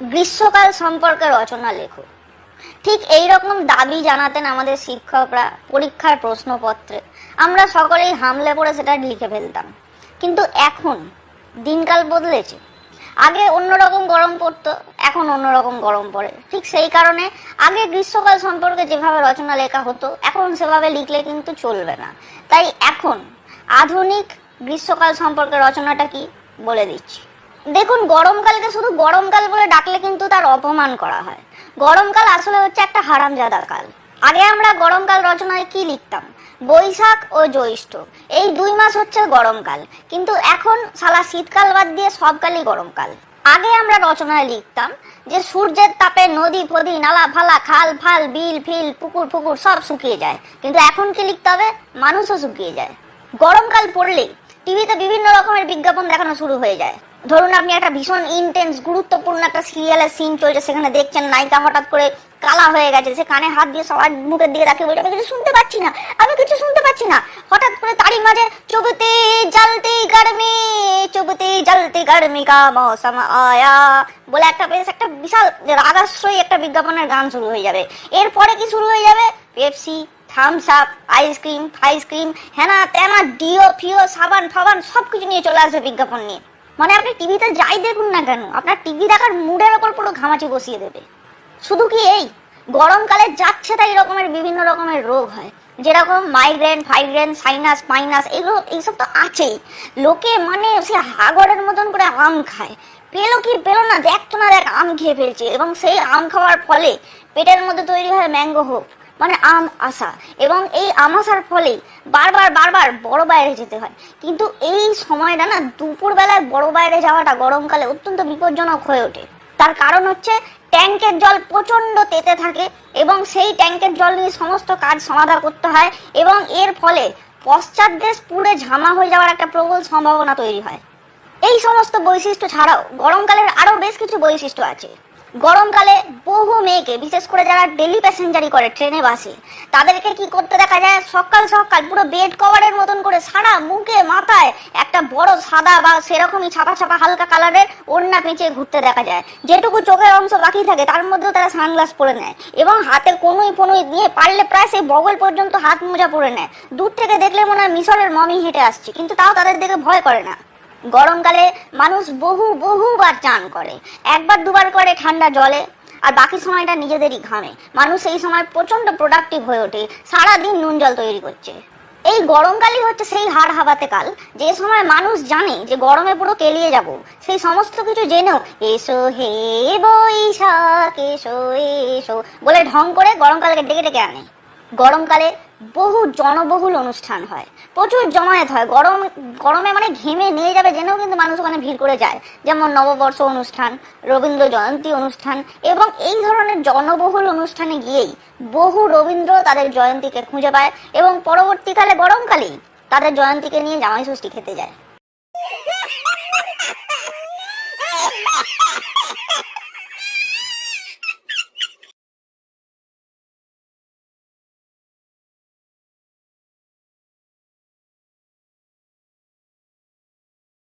গ্রীষ্মকাল সম্পর্কে রচনা লেখো। ঠিক এই রকম দাবি জানাতেন আমাদের শিক্ষকরা পরীক্ষার প্রশ্নপত্রে। আমরা সকলেই হামলে পড়ে সেটা লিখে ফেলতাম। কিন্তু এখন দিনকাল বদলেছে। আগে অন্যরকম গরম পড়তো, এখন অন্যরকম গরম পড়ে। ঠিক সেই কারণে আগে গ্রীষ্মকাল সম্পর্কে যেভাবে রচনা লেখা হতো, এখন সেভাবে লিখলে কিন্তু চলবে না। তাই এখন আধুনিক গ্রীষ্মকাল সম্পর্কে রচনাটা কি বলে দিচ্ছি। দেখুন গরমকালকে শুধু গরমকাল বলে ডাকলে কিন্তু তার অপমান করা হয়। গরমকাল আসলে হচ্ছে একটা হারামজাদা কাল। আগে আমরা গরমকাল রচনায় কি লিখতাম? বৈশাখ ও জ্যৈষ্ঠ। এই দুই মাস হচ্ছে গরমকাল কিন্তু এখন সালা শীতকাল বাদ দিয়ে সবকালই গরমকাল আগে আমরা রচনায় লিখতাম যে সূর্যের তাপে নদী, ফদি, নালা, ফালা, খাল, ফাল, বিল, ফিল, পুকুর, ফুকুর সব শুকিয়ে যায়। কিন্তু এখন কি লিখতে হবে? মানুষও শুকিয়ে যায়। গরমকাল পড়লেই টিভিতে বিভিন্ন রকমের বিজ্ঞাপন দেখানো শুরু হয়ে যায়। ধরুন আপনি একটা ভীষণ ইন্টেন্স গুরুত্বপূর্ণ একটা সিরিয়ালের সিন চলছে, সেখানে দেখছেন নায়িকা হঠাৎ করে কালা হয়ে গেছে, সে কানে হাত দিয়ে সবার মুখের দিকে তাকিয়ে বলছে, আমি কিছু শুনতে পাচ্ছি না, আমি কিছু শুনতে পাচ্ছি না। হঠাৎ করে তারই মাঝে, চুবতে জ্বলতে গরমে, চুবতে জ্বলতে গরমি কা মৌসম আয়া। বলে একটা বেশ একটা বিশাল রাগাশ্রয়ী একটা বিজ্ঞাপনের গান শুরু হয়ে যাবে। এরপরে কি শুরু হয়ে যাবে? Pepsi Thums Up ice cream ফাইসক্রিম হ্যানা ত্যানা ডিও ফিও সাবান, ফাবান সব কিছু নিয়ে চলে আসবে বিজ্ঞাপন নিয়ে। মানে আপনি টিভিতে যাই দেখুন না কেন, আপনার টিভি দেখার মুডের ওপর পুরো ঘামাচি বসিয়ে দেবে। শুধু কি এই? গরমকালে যাচ্ছে তাই রকমের বিভিন্ন রকমের রোগ হয়। যেরকম মাইগ্রেন ফাইগ্রেন সাইনাস মাইনাস এগুলো, এইসব তো আছেই। লোকে মানে সে হাগরের মতন করে আম খায়। পেল কি পেল না দেখতো না দেখ আম খেয়ে ফেলছে এবং সেই আম খাওয়ার ফলে পেটের মধ্যে তৈরি হয় ম্যাঙ্গো হোপ মানে আম আসা এবং এই আম আসার ফলে বারবার বারবার বড় বাইরে যেতে হয়। কিন্তু এই সময়টা না দুপুর বেলায় বড় বাইরে যাওয়াটা গরমকালে অত্যন্ত বিপজ্জনক হয়ে ওঠে। তার কারণ হচ্ছে ট্যাঙ্কের জল প্রচণ্ড তেতে থাকে এবং সেই ট্যাঙ্কের জল নিয়ে সমস্ত কাজ সমাধান করতে হয় এবং এর ফলে পশ্চাৎ দেশ পুড়ে ঝামা হয়ে যাওয়ার একটা প্রবল সম্ভাবনা তৈরি হয়। এই সমস্ত বৈশিষ্ট্য ছাড়াও গরমকালের আরও বেশ কিছু বৈশিষ্ট্য আছে। গরমকালে বহু মেয়েকে, বিশেষ করে যারা ডেলি প্যাসেঞ্জারি করে, ট্রেনে, বাসে, তাদেরকে কি করতে দেখা যায়? সকাল সকাল পুরো বেড কভারের মতন করে সারা মুখে, মাথায় একটা বড় সাদা বা সেরকমই ছাপা ছাপা হালকা কালারের ওড়না পেঁচিয়ে ঘুরতে দেখা যায়। যেটুকু চোখের অংশ বাকি থাকে, তার মধ্যেও তারা সানগ্লাস পরে নেয় এবং হাতে কোনোই ফোনুই দিয়ে পারলে প্রায় সেই বগল পর্যন্ত হাত মোজা পরে নেয়। দূর থেকে দেখলে মনে হয় মিশরের মমি হেঁটে আসছে, কিন্তু তাও তাদের দেখে ভয় করে না। গরমকালে মানুষ বহু, বহুবার চান করে। একবার, দুবার করে ঠান্ডা জলে, আর বাকি সময়টা নিজেদেরই ঘামে। মানুষ এই সময় প্রচণ্ড প্রোডাক্টিভ হয়ে ওঠে, সারাদিন নুন জল তৈরি করছে। এই গরমকালই হচ্ছে সেই হাড় হাবাতে কাল। যে সময় মানুষ জানে যে গরমে পুরো কেলিয়ে যাব, সেই সমস্ত কিছু জেনেও, এসো হে বৈশাখ, এসো এসো, বলে ঢং করে গরমকালকে ডেকে ডেকে আনে। গরমকালে বহু জনবহুল অনুষ্ঠান হয়। প্রচুর জমায়েত হয়। গরম, গরমে মানে ঘেমে নিয়ে যাবে জেনেও কিন্তু মানুষ ওখানে ভিড় করে যায়। যেমন নববর্ষ অনুষ্ঠান, রবীন্দ্র জয়ন্তী অনুষ্ঠান এবং এই ধরনের জনবহুল অনুষ্ঠানে গিয়েই বহু রবীন্দ্র তাদের জয়ন্তীকে খুঁজে পায় এবং পরবর্তীকালে, গরমকালেই তাদের জয়ন্তীকে নিয়ে জামাই ষষ্ঠী খেতে যায়।